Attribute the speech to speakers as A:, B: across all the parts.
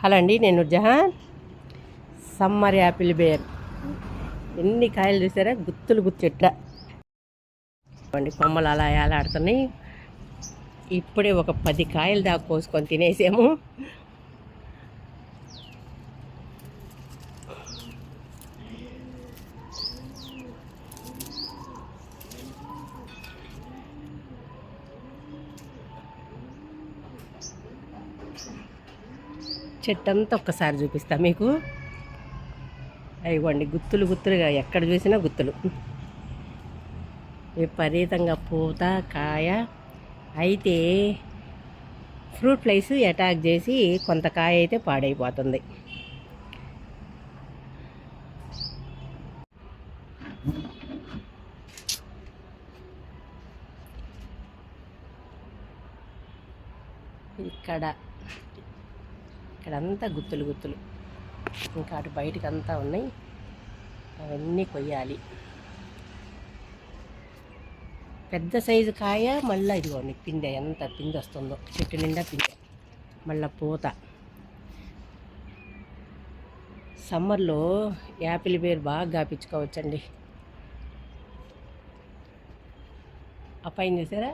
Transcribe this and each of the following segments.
A: Hello అండి నేను Jahan. Summer Apple bear. ఎన్ని కాయలు చూసారా? గుత్తులు గుచ్చెట్ల అండి కొమ్మలు అలా ఏలాడుతున్నాయి ఇప్పుడే ఒక పది కాయలు దాకా కోసుకొని తినేసాము. చెట్టు అంతా ఒక్కసారి చూపిస్తా మీకు. అయ్యండి గుత్తులు గుత్తులుగా ఎక్కడ చూసినా గుత్తులు. విపరీతంగా పూత కాయ. అయితే ఫ్రూట్ ఫ్లైస్ అటాక్ చేసి కొంత కాయ అయితే పాడైపోతుంది. ఇక్కడ ఇక్కడంతా గుత్తులు గుత్తులు. ఇంకా అటు బయటకు అంతా ఉన్నాయి. అవన్నీ కొయ్యాలి. పెద్ద సైజు కాయ మళ్ళీ ఇదిగోండి పిందె ఎంత పిండి వస్తుందో చెట్టు నిండా పిందె. మళ్ళీ పూత. సమ్మర్లో యాపిల్ బేర్ బాగా గాపించుకోవచ్చండి. ఆ పైన చూసారా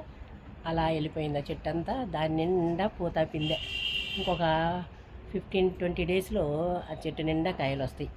A: అలా వెళ్ళిపోయింది ఆ చెట్టు అంతా దాని నిండా పూత పిందె. ఇంకొక ఫిఫ్టీన్ ట్వంటీ డేస్లో ఆ చెట్టు నిండా కాయలు వస్తాయి